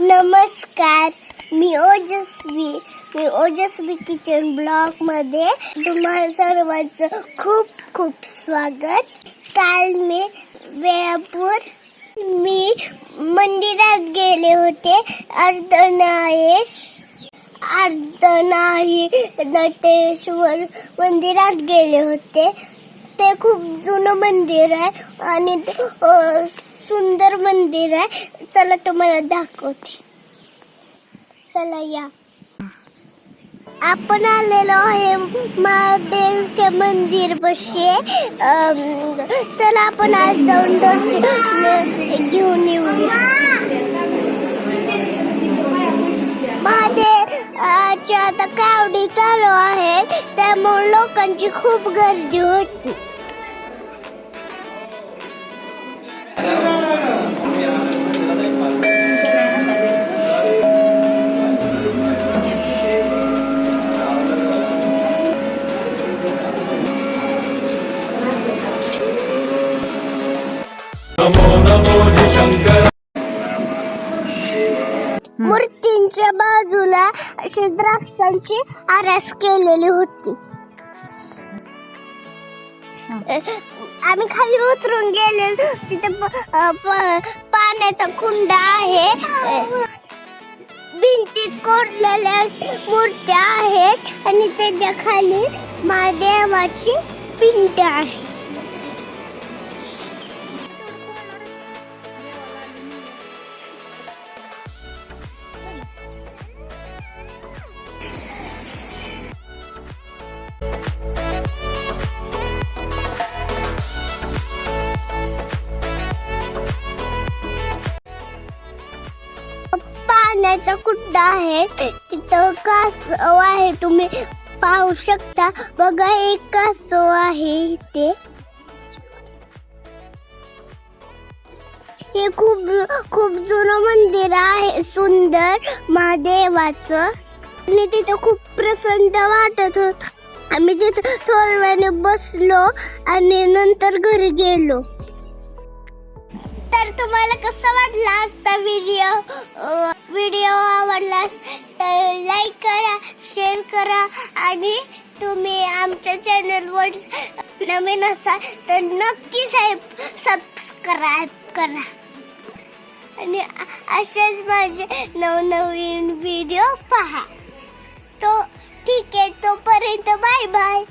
नमस्कार. मी ओजस्वी. मी ओजस्वी किचन ब्लॉगमध्ये तुम्हाला सर्वांचं खूप खूप स्वागत. काल मी वेळापूर मी मंदिरात गेले होते. अर्धनायेश अर्धनाही नटेश्वर मंदिरात गेले होते. ते खूप जुनं मंदिर आहे आणि सुंदर मंदिर आहे. चला तुम्हाला दाखवते. चला या. आपण आलेलो आहे महादेवच्या मंदिर बसे चला आपण आज जाऊन दर्शन घेऊन येऊया. महादेवच्या आता कावडी चालू आहे. त्यामुळे लोकांची खूप गर्दी होती. मूर्तींच्या बाजूला अशी द्राक्षांची आरास केलेली होती. आम्ही खाली उतरून गेले. तिथे पाण्याचा कुंड आहे. भिंतीत कोरलेल्या मूर्त्या आहेत. आणि त्याच्याखाली महादेवाची पिंड आहे. पाण्याचा कुंड आहे. तिथं कासव आहे. तुम्ही पाहू शकता. बघा एक कासव आहे इथे. हे खूप खूप जुनं मंदिर आहे. सुंदर महादेवाचं. आणि तिथं खूप प्रसन्न वाटत होत. आम्ही तिथं थोड्या वेळाने बसलो आणि नंतर घरी गेलो. तुम्हाला कसं वाटला आजचा व्हिडिओ व्हिडिओ आवडलास तर लाईक करा शेअर करा आणि तुम्ही आमच्या चॅनलवर नवीन असाल तर नक्की साहेब सबस्क्राईब करा. आणि असेच माझे नवनवीन व्हिडिओ पहा. तो ठीक आहे तोपर्यंत बाय बाय